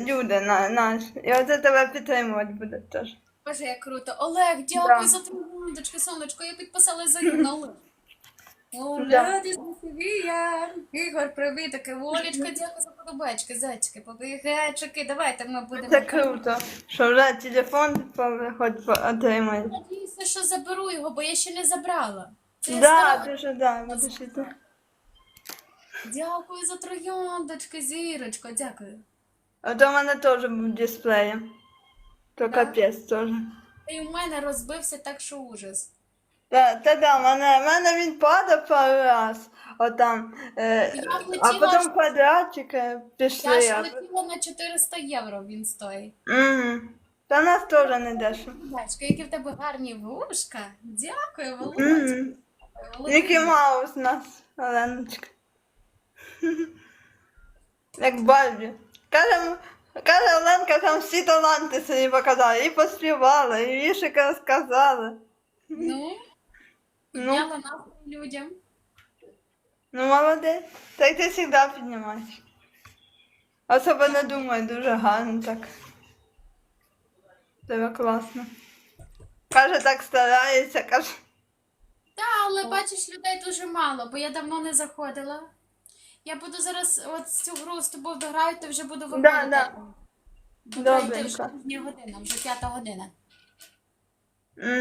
люди на, наші. І оце тебе підтримувати буде теж. Боже, як круто. Олег, дякую Да. за трояндочки, сонечко. Я підписалась за на Олег. Софія. Ігор, привіт, таке Олечка, дякую за подобачки, зайчики, побігайчики. Давайте ми будемо. Це круто, що вже телефон хоч отримаєш. Надіюся, що заберу його, бо я ще не забрала. Це я Да, стара- дуже да, будеш іти. Дякую за трояндочки, зірочко, дякую. А то в мене теж був дисплеєм. То капець теж. І у мене розбився так, що ужас. Та, та да, в мене, в мене він падав пару раз. Отам. Е, Я а влетіла потім аж- квадратики пішли. Я ж летіла на 400 євро він стоїть. Мгм. Та нас теж не дешево. Бачка, які в тебе гарні вушка. Дякую, Володя. Мгм. Мікі Маус у нас, Оленочка. Як Барбі. Каже, каже Оленка, там всі таланти собі показала. І поспівала, і вішика розказала. Ну, Ну. підняла настрій людям. Ну, молодець. Так ти завжди піднімаєш. Особливо думаю, дуже гарно так. Тебе класно. Каже, так старається, каже. Та, але бачиш, людей дуже мало, бо я давно не заходила. Я буду зараз от цю гру з тобою дограю, то вже буду виходити. да. да. Добре. Вже п'ята година. М.